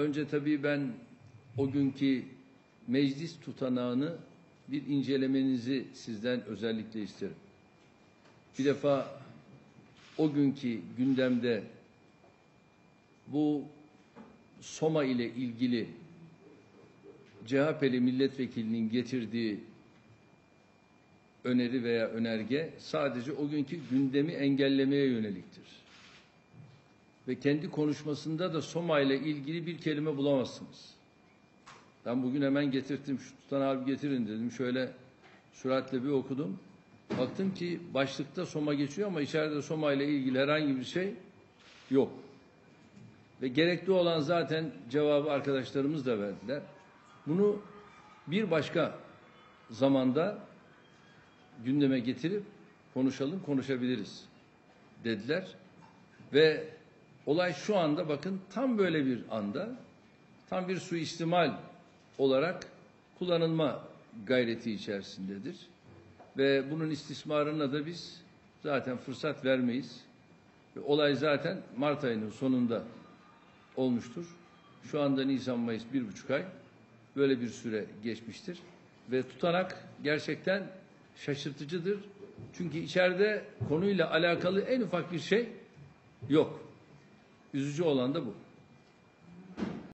Önce tabii ben o günkü meclis tutanağını bir incelemenizi sizden özellikle isterim. Bir defa o günkü gündemde bu Soma ile ilgili CHP'li milletvekilinin getirdiği öneri veya önerge sadece o günkü gündemi engellemeye yöneliktir. Ve kendi konuşmasında da Soma ile ilgili bir kelime bulamazsınız. Ben bugün hemen getirttim. Şu tutan abi getirin dedim. Şöyle süratle bir okudum. Baktım ki başlıkta Soma geçiyor ama içeride Soma ile ilgili herhangi bir şey yok. Ve gerekli olan zaten cevabı arkadaşlarımız da verdiler. Bunu bir başka zamanda gündeme getirip konuşalım, konuşabiliriz dediler. Ve olay şu anda bakın tam böyle bir anda tam bir suistimal olarak kullanılma gayreti içerisindedir. Ve bunun istismarına da biz zaten fırsat vermeyiz. Ve olay zaten Mart ayının sonunda olmuştur. Şu anda Nisan Mayıs bir buçuk ay böyle bir süre geçmiştir. Ve tutanak gerçekten şaşırtıcıdır. Çünkü içeride konuyla alakalı en ufak bir şey yok. Üzücü olan da bu.